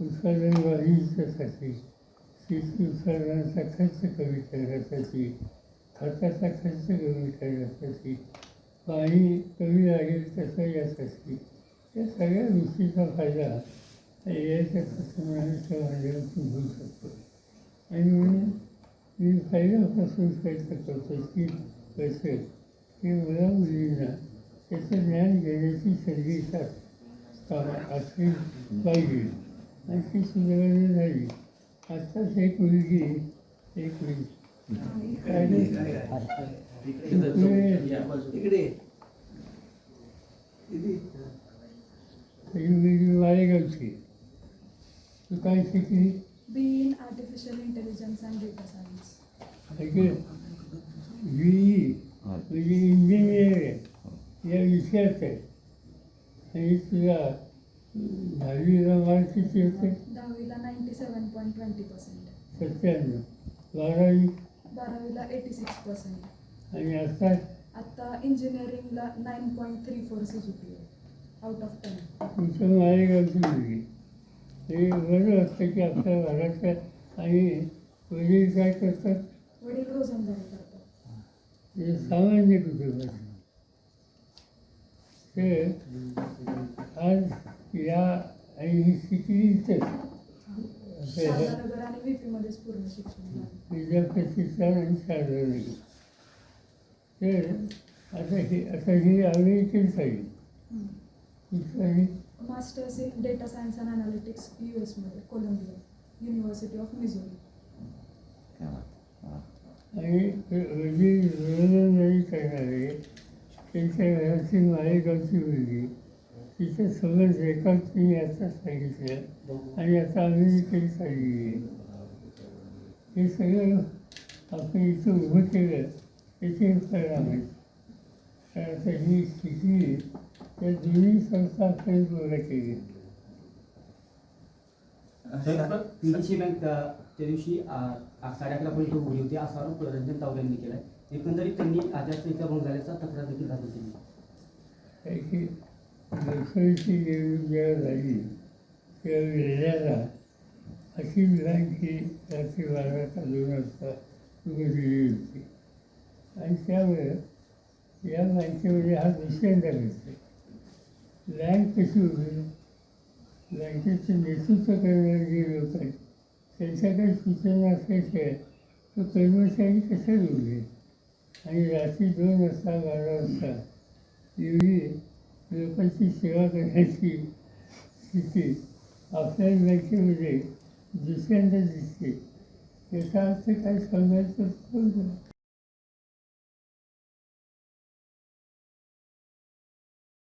उत्पादन वाढीच्यासाठी शेती उत्पादनाचा खर्च कमी करण्यासाठी खताचा खर्च कमी करण्यासाठी पाणी कमी लागेल तसं यासाठी या सगळ्या गोष्टीचा फायदा याच्या तंत्रज्ञानाच्या माध्यमातून होऊ शकतो. आणि म्हणून मी फायद्यापासून प्रयत्न करतो की पैसे हे मुला मुलींना त्याचं ज्ञान घेण्याची संधी असली पाहिजे ती सुधारणा झाली आत्ताच एक मुलगी एक मुलगी ही तू काय शिकली B in artificial intelligence and data science V म्हणजे इंजिनियर या विषयात आहे आणि तुला दहावीला मार्क किती होते? दहावीला ninety seven point twenty percent सत्त्याण्णव. बारावी? बारावीला एटी सिक्स पर्सेंट आणि आता? आत्ता इंजिनिअरिंगला nine point three four C G P out of ten तुमचं मालेगावची मुलगी. हे बरं वाटतं की आपल्या महाराष्ट्रात आणि वडील काय करतात? वडील रोजंदारी करतात. हे सामान्य कुटुंबाचे. ते आज या आणि ही शिकली तर शारदानगर आणि शाळेमध्ये तर आता हे आता ही साईड हम्म. कुठलाही masters in data science and analytics U एसमध्ये कोलंबिया युनिव्हर्सिटी ऑफ मिझोरी आणि जी करणारे त्यांच्या घराची मालेगावची मुलगी. तिच्या समोर रेकॉर्ड मी आता सांगितलं आणि आता चालली आहे हे सगळं आपण इथं उभं केलं त्याचे परिणाम आहेत तर आता ही शिकली त्या दोन्ही संस्था आपण गोळा केली. पीडीसी बँक त्या दिवशी अकरापर्यंत उघडी होती. असा आरोप रंजन तावडे यांनी केलाय. एकंदरीत त्यांनी आचारसंहिता भंग झाल्याचा तक्रार देखील दाखल केली. आहे देवी ज्या झाली. त्या वेळेला अशी बँक ही रात्री बारा का दोन वाजता उघडलेली होती. आणि त्यामुळे या बँकेमध्ये हा दुसऱ्यांदा घडतो बँक कशी उघडली बँकेचं नेतृत्व करणारे जे लोक आहेत त्यांच्याकडे सूचना असल्याशिवाय तो कर्मचारी कसा उघडेल आणि रात्री दोन वाजता बारा वाजता एवढी लोकांची सेवा करण्याची स्थिती आपल्या बँकेमध्ये दुसऱ्यांदा दिसते. याचा अर्थ काय सांगायचं?